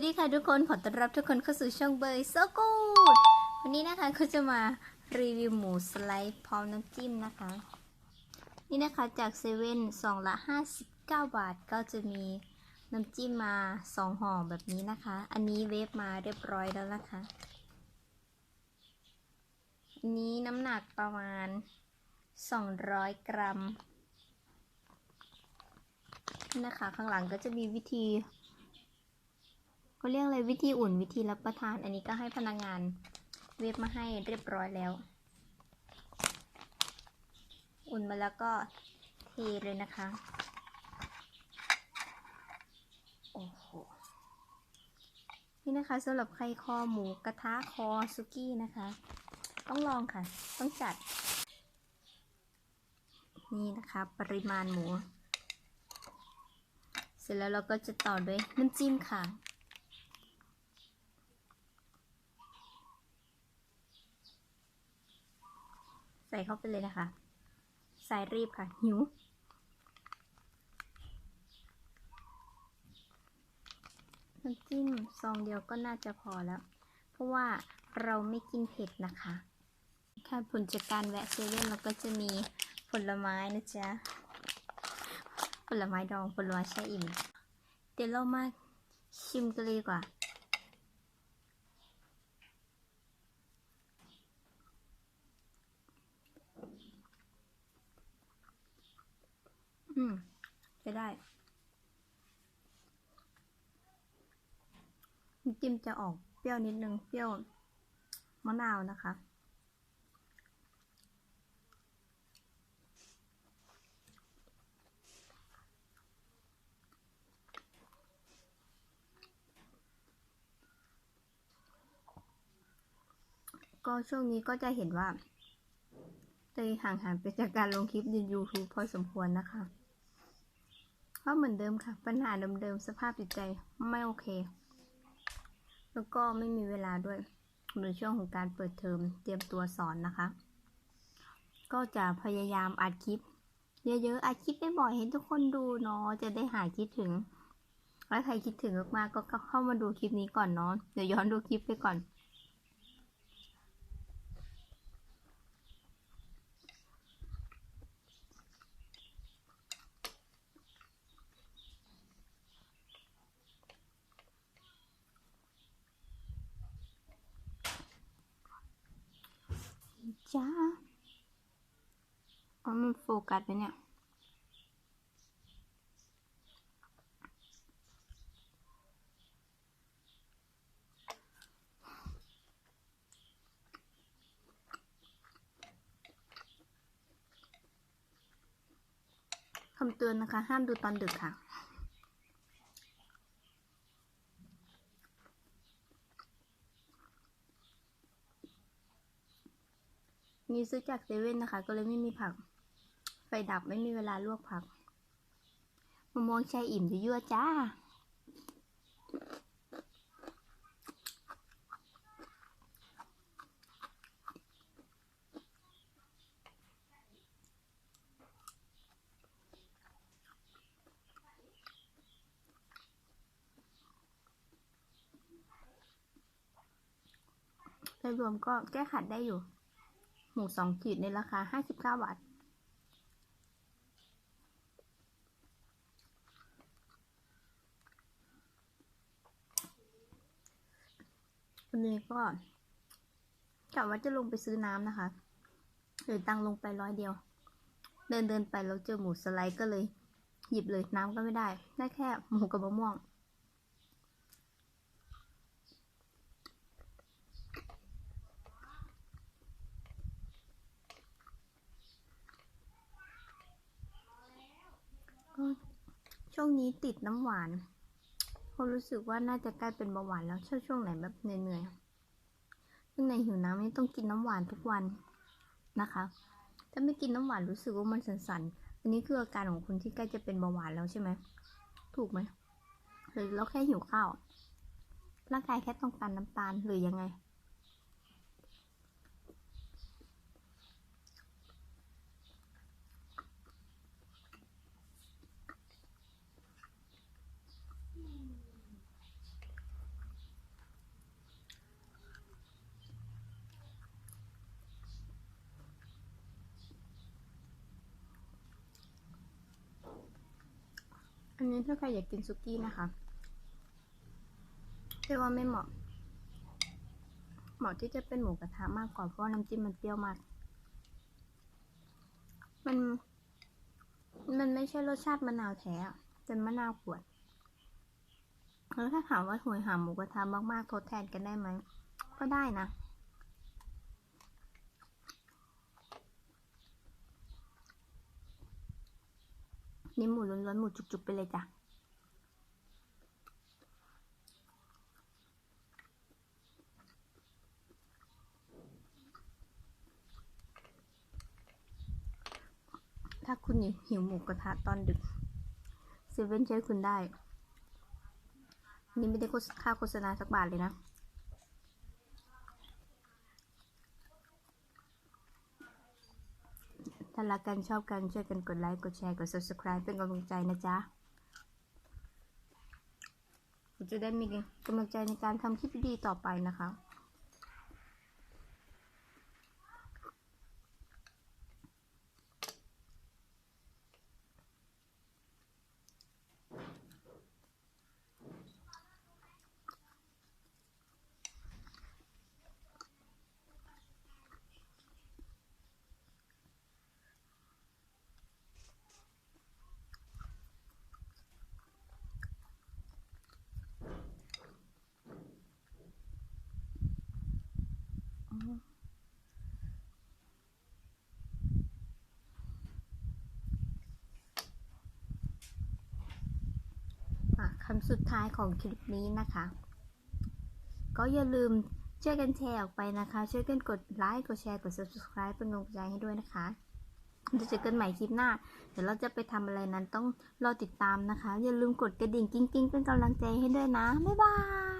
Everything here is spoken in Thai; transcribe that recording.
วัสดีค่ะทุกคน ขอต้อนรับทุกคนเข้าสู่ช่องเบยโซกูดวันนี้นะคะก็จะมารีวิวหมูสไลด์พร้อมน้ำจิ้มนะคะ นี่นะคะจากเซเว่นสองละ59บเก้าบาทก็จะมีน้ำจิ้มมา2ห่อแบบนี้นะคะ อันนี้เวฟมาเรียบร้อยแล้วนะคะอันนี้น้ำหนักประมาณ200กรัมนะคะข้างหลังก็จะมีวิธี เขาเรียกอะไรวิธีอุ่นวิธีรับประทาน อันนี้ก็ให้พนักงานเวฟมาให้เรียบร้อยแล้ว อุ่นมาแล้วก็เทเลยนะคะ โอ้โห นี่นะคะสำหรับใครคอหมูกระทะคอซุกี้นะคะ ต้องลองค่ะ ต้องจัด นี่นะคะปริมาณหมู เสร็จแล้วเราก็จะต่อด้วยน้ำจิ้มค่ะ ใส่เข้าไปเลยนะคะใส่รีบค่ะ หิว น้ำจิ้มซองเดียวก็น่าจะพอแล้ว เพราะว่าเราไม่กินเผ็ดนะคะ ค่ะผลจากการแวะเซเว่นเราก็จะมีผลไม้นะจ๊ะ ผลไม้ดองผลไม้แช่อิ่ม เดี๋ยวเรามาชิมกันเลยดีกว่า อืมจะได้น้ำจิ้มจะออกเปรี้ยวนิดนึง เปรี้ยวมะนาวนะคะ ก็ช่วงนี้ก็จะเห็นว่าเตยห่างหายไปจากการลงคลิปใน YouTube พอสมควรนะคะ เพราะเหมือนเดิมค่ะ ปัญหาเดิมๆ สภาพจิตใจไม่โอเค แล้วก็ไม่มีเวลาด้วยในช่วงของการเปิดเทอมเตรียมตัวสอนนะคะ ก็จะพยายามอัดคลิป เยอะๆอัดคลิปบ่อยๆให้ทุกคนดูเนาะจะได้หายคิดถึงถ้าใครคิดถึงมากๆก็เข้ามาดูคลิปนี้ก่อนเนาะเดี๋ยวย้อนดูคลิปไปก่อน จ้าอ๋อมันโฟกัสไหมเนี่ย คำเตือนนะคะ ห้ามดูตอนดึกค่ะ นี่ซื้อจากเซเว่นนะคะ ก็เลยไม่มีผัก ไฟดับไม่มีเวลาลวกผักมะม่วงแช่อิ่มยั่วๆจ้า โดยรวมก็แก้ขัดได้อยู่ หมูสองขีดในราคา59บาทวันนี้ก็กะว่าจะลงไปซื้อน้ำนะคะเหลือตังลงไปร้อยเดียว เดินเดินไปแล้วเจอหมูสไลด์ก็เลย หยิบเลยน้ำก็ไม่ได้ ได้แค่หมูกับมะม่วง ก็ ช่วงนี้ติดน้ำหวานเพรารู้สึกว่าน่าจะใกล้เป็นเบาหวานแล้วช่วงช่วงไหนแบบเหนื่อยๆซึ่งในหิวน้ำนี่ต้องกินน้ำหวานทุกวันนะคะ ถ้าไม่กินน้ำหวานรู้สึกว่ามันสั่นๆ อันนี้คืออาการของคนที่ใกล้จะเป็นเบาหวานแล้วใช่ไหม ถูกไหมหรือเราแค่หิวข้าว ร่างกายแค่ต้องการน้ำตาลหรือยังไง อันนี้ถ้าใครอยากกินซุกี้นะคะเรียกว่าไม่เหมาะ เหมาะที่จะเป็นหมูกระทะมากกว่าเพราะน้ำจิ้มมันเปรี้ยวมาก มัน มันไม่ใช่รสชาติมะนาวแท้อะเป็นมะนาวขวดแล้วถ้าถามว่าหวยหาหมูกระทะมากๆทดแทนกันได้ไหมก็ได้นะ นี่หมูล้วนๆหมูจุกๆไปเลยจ้ะถ้าคุณหิวหมูกระทะตอนดึกเซเว่นช่วยคุณได้ นี่ไม่ได้ค่าโฆษณาสักบาทเลยนะ ถ้ารักกันชอบกันช่วยกันกดไลค์กดแชร์กด subscribe เป็นกำลังใจนะจ๊ะจะได้มีกำลังใจในการทำคลิปดีๆต่อไปนะคะ อะคำ สุดท้ายของคลิปนี้นะคะ ก็อย่าลืมช่วยกันแชร์ออกไปนะคะ ช่วยกันกดไลค์กดแชร์กด subscribe เป็นกำลังใจให้ด้วยนะคะจะเจอกันใหม่คลิปหน้า เดี๋ยวเราจะไปทำอะไรนั้นต้องรอติดตามนะคะ อย่าลืมกดกระดิ่งกิ้งๆเป็นกำลังใจให้ด้วยนะ บ๊ายบาย